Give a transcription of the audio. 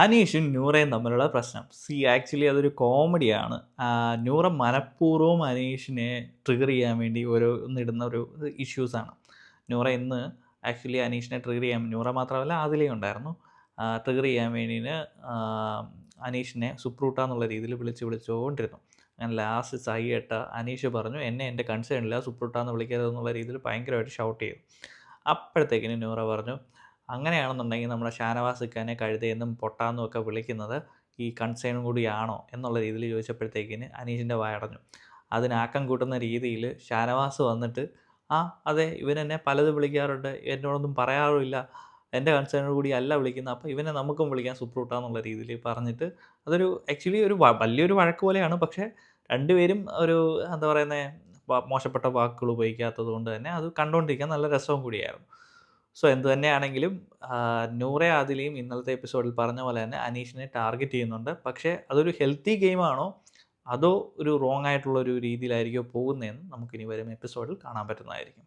അനീഷും നൂറയും തമ്മിലുള്ള പ്രശ്നം. C actually അതൊരു കോമഡിയാണ്. നൂറ മനഃപൂർവം അനീഷിനെ ട്രിഗർ ചെയ്യാൻ വേണ്ടി ഒരു ഇടുന്ന ഒരു ഇഷ്യൂസാണ് നൂറ ഇന്ന് ആക്ച്വലി അനീഷിനെ ട്രിഗർ ചെയ്യാൻ നൂറ മാത്രമല്ല അതിലേ ഉണ്ടായിരുന്നു. ട്രിഗർ ചെയ്യാൻ വേണ്ടിന് അനീഷിനെ സുപ്രൂട്ടാന്നുള്ള രീതിയിൽ വിളിച്ച് വിളിച്ചുകൊണ്ടിരുന്നു. അങ്ങനെ ലാസ്റ്റ് സൈയേട്ട അനീഷ് പറഞ്ഞു എന്നെ എന്റെ കൺസേൺ ഇല്ല സുപ്രൂട്ട എന്ന് വിളിക്കരുത് എന്നുള്ള രീതിയിൽ ഭയങ്കരമായിട്ട് ഷൗട്ട് ചെയ്തു. അപ്പോഴത്തേക്കിന് നൂറ പറഞ്ഞു അങ്ങനെയാണെന്നുണ്ടെങ്കിൽ നമ്മുടെ ഷാനവാസ് ഖാനെ കഴുതയെന്നും പൊട്ടാന്നും ഒക്കെ വിളിക്കുന്നത് ഈ കൺസേണും കൂടിയാണോ എന്നുള്ള രീതിയിൽ ചോദിച്ചപ്പോഴത്തേക്കിന് അനീഷിന്റെ വായടഞ്ഞു. അതിനാക്കം കൂട്ടുന്ന രീതിയിൽ ഷാനവാസ് വന്നിട്ട് ആ അതെ ഇവനെന്നെ പലത് വിളിക്കാറുണ്ട് എന്നോടൊന്നും പറയാറുമില്ല എന്റെ കൺസേണോട് കൂടി അല്ല വിളിക്കുന്നത് അപ്പോൾ ഇവനെ നമുക്കും വിളിക്കാൻ സുപ്രൂട്ടാന്നുള്ള രീതിയിൽ പറഞ്ഞിട്ട് അതൊരു ആക്ച്വലി ഒരു വലിയൊരു വഴക്ക് പോലെയാണ്. പക്ഷേ രണ്ടുപേരും ഒരു എന്താ പറയുന്നത് മോശപ്പെട്ട വാക്കുകൾ ഉപയോഗിക്കാത്തത് കൊണ്ട് തന്നെ അത് കണ്ടുകൊണ്ടിരിക്കാൻ നല്ല രസവും കൂടിയായിരുന്നു. സോ എന്ത് തന്നെയാണെങ്കിലും നൂറെ ആദിലയും ഇന്നലത്തെ എപ്പിസോഡിൽ പറഞ്ഞ പോലെ തന്നെ അനീഷിനെ ടാർഗറ്റ് ചെയ്യുന്നുണ്ട്. പക്ഷേ അതൊരു ഹെൽത്തി ഗെയിമാണോ? അതോ ഒരു റോങ് ആയിട്ടുള്ള ഒരു രീതിയിലായിരിക്കുമോ പോകുന്നതെന്ന് നമുക്കിനി വരും എപ്പിസോഡിൽ കാണാൻ പറ്റുന്നതായിരിക്കും.